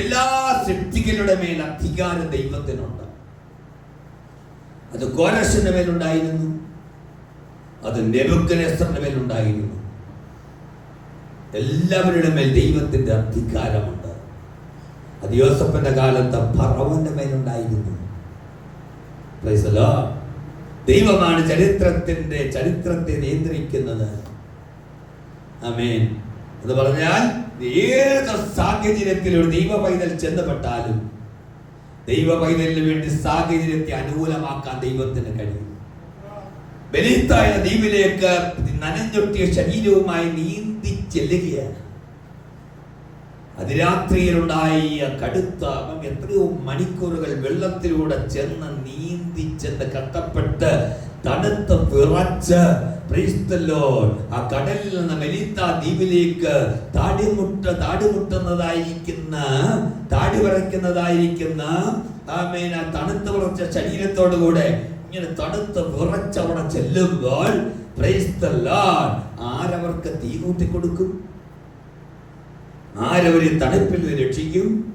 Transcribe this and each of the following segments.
എല്ലാ സൃഷ്ടികളുടെ മേൽ അധികാരം ദൈവത്തിനുണ്ട്. അത് കോരശന്റെ മേലുണ്ടായിരുന്നു. അത് നെബുക്കനേശ്വറിന്റെ മേലുണ്ടായിരുന്നു. എല്ലാവരുടെ മേൽ ദൈവത്തിന്റെ അധികാരമുണ്ട്. അത് യോസഫന്റെ കാലത്ത് ഭർവന്റെ മേലുണ്ടായിരുന്നു. ദൈവമാണ് ചരിത്രത്തിന്റെ ചരിത്രത്തെ നിയന്ത്രിക്കുന്നത്. ആമേൻ. എന്ന് പറഞ്ഞാൽ ഏത് സാഹചര്യത്തിൽ ഒരു ദൈവ പൈതൽ ചെന്നപ്പെട്ടാലും ദൈവ പൈതലിന് വേണ്ടി സാഹചര്യത്തെ അനുകൂലമാക്കാൻ ദൈവത്തിന് കഴിയും. ബലിത്തായ ദ്വീപിലേക്ക് നനഞ്ഞൊട്ടിയ ശരീരവുമായി നീന്തി ചെല്ലുകയാണ്. അതിരാത്രിയിലുണ്ടായ കടുത്ത അവൻ എത്രയോ മണിക്കൂറുകൾ വെള്ളത്തിലൂടെ ചെന്ന് നീന്തി ചെന്ന് കത്തപ്പെട്ട് തണുത്ത് വിറച്ച്. ആ കടലിൽ നിന്ന് മെലിത്ത ദ്വീപിലേക്ക് താടിമുട്ട താടിമുട്ടുന്നതായിരിക്കുന്ന താടി വിറയ്ക്കുന്നതായിരിക്കുന്ന ആമേൻ ആ തണുത്ത് വിറച്ച ശരീരത്തോടു കൂടെ ഇങ്ങനെ തണുത്ത വിറച്ച് അവിടെ ചെല്ലുമ്പോൾ ആരവർക്ക് തീ കൂട്ടി കൊടുക്കും ആരവരെ തണുപ്പിൽ നിന്ന് രക്ഷിക്കും.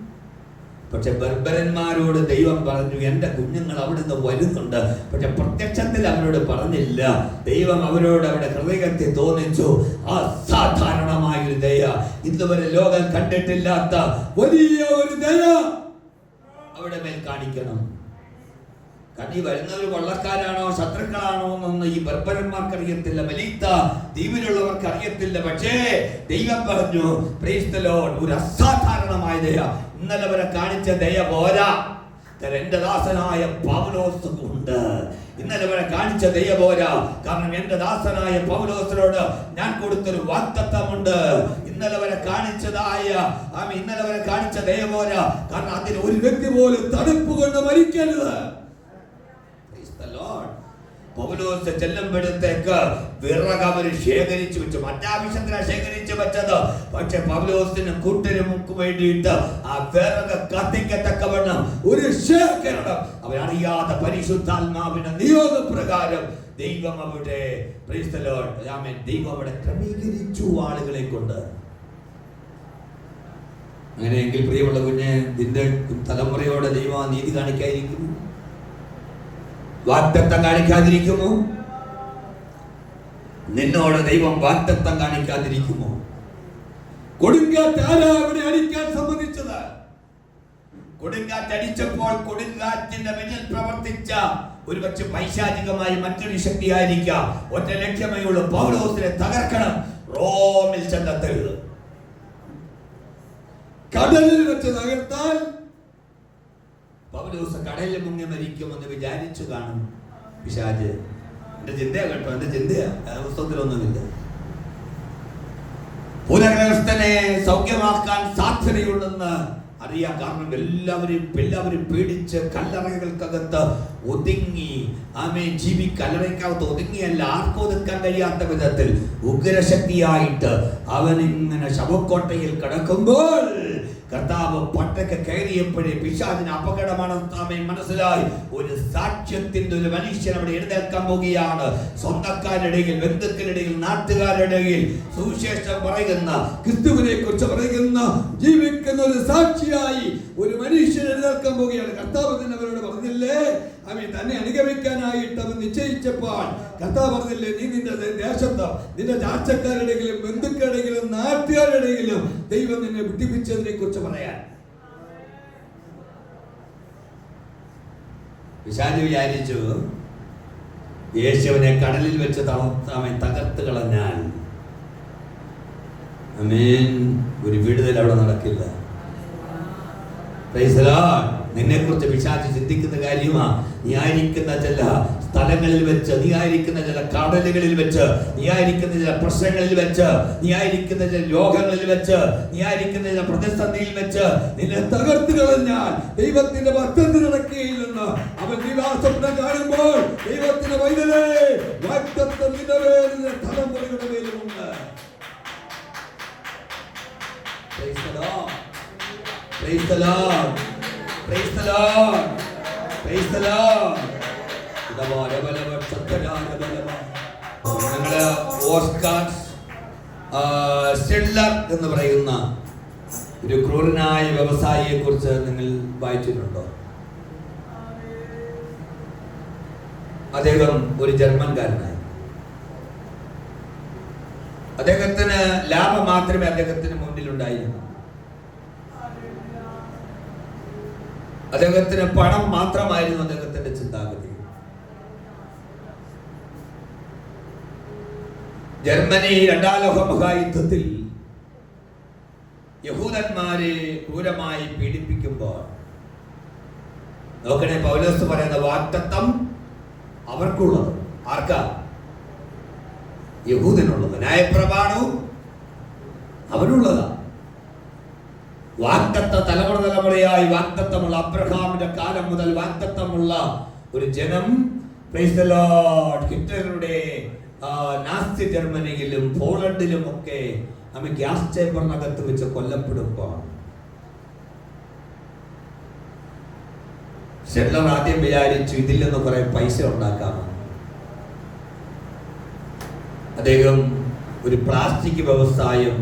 പക്ഷെ ബർബരന്മാരോട് ദൈവം പറഞ്ഞു എന്റെ കുഞ്ഞുങ്ങൾ അവിടെ നിന്ന് വരുന്നുണ്ട്. പക്ഷെ പ്രത്യക്ഷത്തിൽ അവരോട് പറഞ്ഞില്ല. ദൈവം അവരോട് അവരുടെ ഹൃദയത്തെ തോന്നിച്ചു അസാധാരണമായ ഒരു ദയ. ഇതുവരെ ലോകം കണ്ടിട്ടില്ലാത്ത വലിയ ഒരു ദയ അവിടെ മേൽ കാണിക്കണം. കാരണം ഈ വരുന്നവർ വള്ളക്കാരാണോ ശത്രുക്കളാണോ എന്നൊന്നും ഈ ബർബരന്മാർക്ക് അറിയത്തില്ല മലീത്ത ദ്വീപിലുള്ളവർക്ക് അറിയത്തില്ല പക്ഷേ ദൈവം പറഞ്ഞു പ്രീസ്തലോൺ ഒരു അസാധാരണമായ ദയ. ഇന്നലെ വരെ കാണിച്ച ദയ പോരാ. എന്റെ ദാസനായ പൗലോസ് ഉണ്ട് ഇന്നലെ വരെ കാണിച്ച ദയ പോരാ. കാരണം എന്റെ ദാസനായ പൗലോസിനോട് ഞാൻ കൊടുത്തൊരു വാക്തത്വമുണ്ട് ഇന്നലെ വരെ കാണിച്ചതായ ഇന്നലെ വരെ കാണിച്ച ദയ പോരാ. കാരണം അതിന് ഒരു വ്യക്തി പോലും തണുപ്പ് കൊണ്ട് മരിക്കരുത്. പൗലോസ് ചെല്ലുമ്പോഴത്തേക്ക് വിറക് അവർ ശേഖരിച്ചു വെച്ചു. മറ്റാവശ്യത്തിനാ ശേഖരിച്ചു വെച്ചത്. പക്ഷെ പൗലോസിന് കൂട്ടരുമുക്ക് വേണ്ടിയിട്ട് ആ വിറക് കത്തിക്കത്തക്കവണ്ണം ഒരു ശേഖരണം. അവനറിയാത്ത പരിശുദ്ധാത്മാവിന്റെ നിയോഗപ്രകാരം ദൈവം അവിടെ. ദൈവം അവിടെ ക്രമീകരിച്ചു ആളുകളെ കൊണ്ട്. അങ്ങനെയെങ്കിൽ പ്രിയമുള്ള കുഞ്ഞ് നിന്റെ തലമുറയോടെ ദൈവം നീതി കാണിക്കാതിരിക്കുന്നു. വാക്തത്വം കാണിക്കാതിരിക്കുമോ? നിന്നോട് ദൈവം വാക്തത്വം കാണിക്കാതിരിക്കുമോ? കൊടുങ്കാറ്റ് ആരാ അവിടെ അടിക്കാൻ സമ്മതിച്ചത്? കൊടുങ്കാറ്റ് അടിച്ചപ്പോൾ കൊടുങ്കാറ്റിന്റെ പിന്നിൽ പ്രവർത്തിച്ച ഒരുപക്ഷെ പൈശാചികമായി മറ്റൊരു ശക്തിയായിരിക്കാം. ഒറ്റ ലക്ഷ്യമേ ഉള്ളൂ പൗലോസിനെ തകർക്കണം. റോമിൽ ചെന്നെത്തരുത്. കടലിൽ വെച്ച് തകർത്താൽ പൗലോസ് കടലിൽ മുങ്ങി മരിക്കുമെന്ന് വിചാരിച്ചു കാണും പിശാജ് എന്റെ ചിന്തയാ കേട്ടോ എന്റെ ചിന്തയാ. പുസ്തകത്തിലൊന്നുമില്ല. പുനഗ്രഹസ്ഥനെ സൗഖ്യമാക്കാൻ സാധ്യതയുണ്ടെന്ന് അറിയാം കാരണം എല്ലാവരും എല്ലാവരും പേടിച്ച് കല്ലറകൾക്കകത്ത് ഒതുങ്ങി. ആമേ ജീവി കല്ലറയ്ക്കകത്ത് ഒതുങ്ങിയല്ല ആർക്കും ഒതുക്കാൻ കഴിയാത്ത വിധത്തിൽ ഉഗ്രശക്തിയായിട്ട് അവൻ ഇങ്ങനെ ശവക്കോട്ടയിൽ കിടക്കുമ്പോൾ കർത്താവ് പട്ടക്ക് കയറിയപ്പോഴേ പിശാചിന് അപകടമാണ് താമേ മനസ്സിലായി. ഒരു സാക്ഷ്യത്തിന്റെ ഒരു മനുഷ്യൻ അവിടെ എഴുന്നേൽക്കാൻ പോകുകയാണ്. സ്വന്തക്കാരുടെ ബന്ധുക്കളുടെയിൽ ബന്ധുക്കളുടെ ഇടയിൽ നാട്ടുകാരുടെ സുവിശേഷം പറയുന്ന ക്രിസ്തുവിനെ കുറിച്ച് പറയുന്ന ജീവിക്കുന്ന ഒരു സാക്ഷിയായി ഒരു മനുഷ്യൻ എഴുന്നേൽക്കാൻ പോവുകയാണ് കർത്താവ് തന്നെ അവരോട് പറഞ്ഞില്ലേ? അവൻ തന്നെ അനുഗമിക്കാനായിട്ട് നിശ്ചയിച്ചപ്പോൾ കർത്താവ് പറഞ്ഞില്ലേ നീ നിന്റെ ദേശത്ത് നിന്റെ ചാച്ചക്കാരുടെ ബന്ധുക്കളുടെയും ബന്ധുക്കളുടെ ഇടയിലും നാട്ടുകാരുടെ ഇടയിലും ദൈവം നിന്നെ വിട്ടിപ്പിച്ചതിനെ കുറിച്ച് പറയാൻ. വിശാലി വിചാരിച്ചു യേശുവിനെ കടലിൽ വെച്ച് അവൻ തകർത്ത് കളഞ്ഞാൽ ഒരു വിടുതൽ അവിടെ നടക്കില്ല. നിന്നെ കുറിച്ച് വിശാച്ച് ചിന്തിക്കുന്ന കാര്യമാ. നീ ആയിരിക്കുന്ന ചില സ്ഥലങ്ങളിൽ വെച്ച് നീ ആയിരിക്കുന്ന ചില കടലുകളിൽ വെച്ച് നീ ആയിരിക്കുന്ന ചില പ്രശ്നങ്ങളിൽ വെച്ച് നീ ആയിരിക്കുന്ന ചില രോഗങ്ങളിൽ വെച്ച് നീ ആയിരിക്കുന്ന ചില പ്രതിസന്ധിയിൽ വെച്ച് നിന്നെ തകർത്ത് കളഞ്ഞാൽ ദൈവത്തിന്റെ ഭക്തത്തിൽ നടക്കുകയില്ലെന്ന് അവൻ നിവാസപ്നം കാണുമ്പോൾ ദൈവത്തിന്റെ വൈദ്യലേ വാക്തത്വം. Praise the Lord. Praise the Lord. Praise the Lord. Stellar എന്ന് പറയുന്ന ഒരു ക്രൂരനായ വ്യവസായിയെ കുറിച്ച് നിങ്ങൾ വായിച്ചിട്ടുണ്ടോ? അദ്ദേഹം ഒരു ജർമ്മൻകാരനായി. അദ്ദേഹത്തിന് ലാഭം മാത്രമേ അദ്ദേഹത്തിന് മുന്നിലുണ്ടായിരുന്നു. അദ്ദേഹത്തിന് പണം മാത്രമായിരുന്നു അദ്ദേഹത്തിന്റെ ചിന്താഗതി. ജർമ്മനി രണ്ടാം ലോക മഹായുദ്ധത്തിൽ യഹൂദന്മാരെ ക്രൂരമായി പീഡിപ്പിക്കുമ്പോൾ നോക്കണേ പൗലോസ് പറയുന്ന വാക്തത്വം അവർക്കുള്ളത്. ആർക്കാ? യഹൂദനുള്ളത്. ന്യായപ്രമാണവും അവനുള്ളതാ വാക്തത്വ തലമുറ തലമുറയായി വാക്തത്വമുള്ള അബ്രഹാമിന്റെ കാലം മുതൽ വാക്തത്വമുള്ള ഒരു ജനം ഹിറ്റ്ലറുടെ ആ, നാസി ജർമ്മനിയിലും പോളണ്ടിലും ഒക്കെ നമ്മ ഗ്യാസ് ചേമ്പറിനകത്ത് വെച്ച് കൊല്ലപ്പെടുമ്പോൾ ഷെല്ലർ ആദ്യം വിചാരിച്ചു ഇതിൽ നിന്ന് കുറെ പൈസ ഉണ്ടാക്കാം. അദ്ദേഹം ഒരു പ്ലാസ്റ്റിക് വ്യവസായം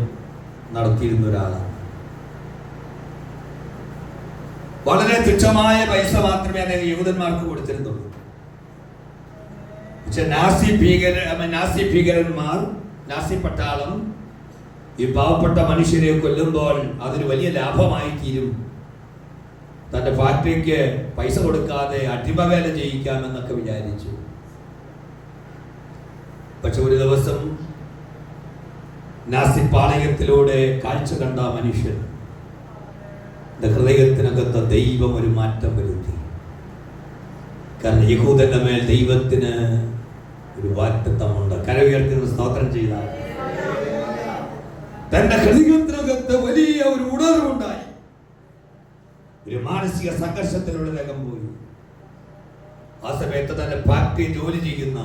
നടത്തിയിരുന്ന ഒരാളാണ്. വളരെ തുച്ഛമായ പൈസ മാത്രമേ അദ്ദേഹം യുവതന്മാർക്ക് കൊടുത്തിരുന്നുള്ളൂ. പക്ഷെ നാസി ഭീകര നാസി ഭീകരന്മാർ നാസി പട്ടാളം ഈ പാവപ്പെട്ട മനുഷ്യരെ കൊല്ലുമ്പോൾ അതൊരു വലിയ ലാഭമായി തീരും തന്റെ ഫാക്ടറിക്ക് പൈസ കൊടുക്കാതെ അടിമവേല ചെയ്യിക്കാമെന്നൊക്കെ വിചാരിച്ചു. പക്ഷെ ഒരു ദിവസം നാസി പാളയത്തിലൂടെ കാഴ്ച കണ്ട മനുഷ്യൻ ഹൃദയത്തിനകത്ത് ദൈവം ഒരു മാറ്റം വരുത്തി. കാരണം യഹൂദന്റെ മേൽ ദൈവത്തിന് ഒരു വാറ്റത്തമുണ്ട് ഉയർത്തി സ്തോത്രം ചെയ്ത. തന്റെ ഹൃദയത്തിനകത്ത് വലിയ ഒരു ഉണർവുണ്ടായി. ഒരു മാനസിക സംഘർഷത്തിലൂടെ രംഗം പോയി. ആ സമയത്ത് തന്റെ പാർട്ടി ജോലി ചെയ്യുന്ന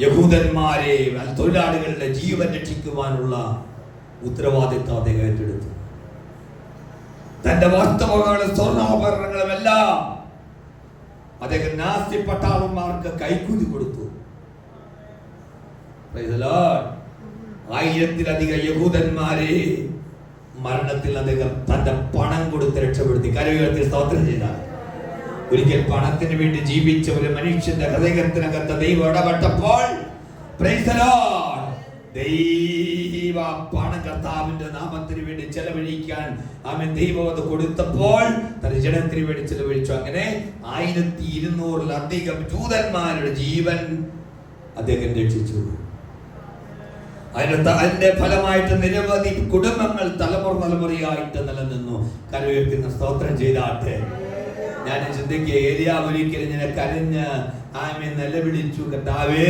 യഹൂദന്മാരെ തൊഴിലാളികളുടെ ജീവൻ രക്ഷിക്കുവാനുള്ള ഉത്തരവാദിത്വം അദ്ദേഹം ഏറ്റെടുത്തു. തന്റെ വാസ്തവങ്ങളും സ്വർണാഭരണങ്ങളും എല്ലാം അദ്ദേഹം നാസി പട്ടാളന്മാർക്ക് കൈക്കൂലി കൊടുത്തു. ആയിരത്തിലധികം യഹൂദന്മാരെ മരണത്തിൽ അദ്ദേഹം തന്റെ പണം കൊടുത്ത് രക്ഷപ്പെടുത്തി. കരയുയർത്തി സ്തോത്രം ചെയ്ത ഒരിക്കൽ പണത്തിന് വേണ്ടി ജീവിച്ച ഒരു മനുഷ്യന്റെ ഹൃദയത്തിനകത്ത് ദൈവം ഇടപെട്ടപ്പോൾ. ദൈവ പണം കർത്താവിന്റെ നാമത്തിന് വേണ്ടി ചെലവഴിക്കാൻ അവൻ ദൈവം അത് കൊടുത്തപ്പോൾ തന്റെ ജനത്തിന് വേണ്ടി ചെലവഴിച്ചു. അങ്ങനെ ആയിരത്തി ഇരുന്നൂറിലധികം ജൂതന്മാരുടെ ജീവൻ അദ്ദേഹം രക്ഷിച്ചു. അതിന്റെ അതിന്റെ ഫലമായിട്ട് നിരവധി കുടുംബങ്ങൾ തലമുറ തലമുറയായിട്ട് നിലനിന്നു. കരവേൽക്കുന്ന സ്തോത്രം ചെയ്താട്ടെ. ഞാൻ ചിന്തിക്കുക ഏലിയാവ് ഒരിക്കലും ഇങ്ങനെ കരഞ്ഞ് ആമെ നിലവിളിച്ചു കർത്താവേ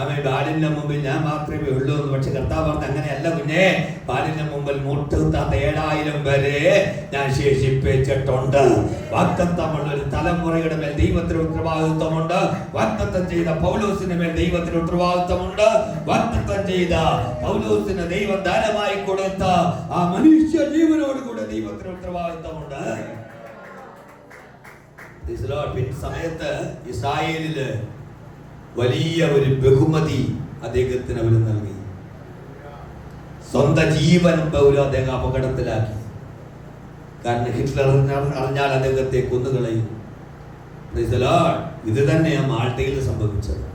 ആമെ ബാലിന്റെ മുമ്പിൽ ഞാൻ മാത്രമേ ഉള്ളൂ എന്ന് പക്ഷെ കർത്താവ് പറഞ്ഞ അങ്ങനെയല്ല കുഞ്ഞെ ബാലിന്റെ മുമ്പിൽ മുട്ടുത്താത്ത ഏഴായിരം വരെ ഞാൻ ശേഷിപ്പിച്ചിട്ടുണ്ട്. വാക്തത്വമുള്ള ഒരു തലമുറയുടെ മേൽ ദൈവത്തിന് ഉത്തരവാദിത്വമുണ്ട്. വാക്തത്വം ചെയ്ത പൗലോസിന് മേൽ ദൈവത്തിന് ഉത്തരവാദിത്വമുണ്ട്. വാക്തത്വം ചെയ്ത പൗലോസിന് ദൈവം ദാനമായി കൊടുത്ത ആ മനുഷ്യ ജീവനോട് കൂടെ ദൈവത്തിന് ഉത്തരവാദിത്വമുണ്ട്. സമയത്ത് ഇസ്രായേലിൽ വലിയ ഒരു ബഹുമതി അദ്ദേഹത്തിന് അവർ നൽകി. സ്വന്തം ജീവൻ പോലും അദ്ദേഹം അപകടത്തിലാക്കി. കാരണം ഹിറ്റ്ലർ അറിഞ്ഞാൽ- അദ്ദേഹത്തെ കൊന്നുകളയും. ഇത് തന്നെയാണ് മാൾട്ടയിൽ സംഭവിച്ചത്.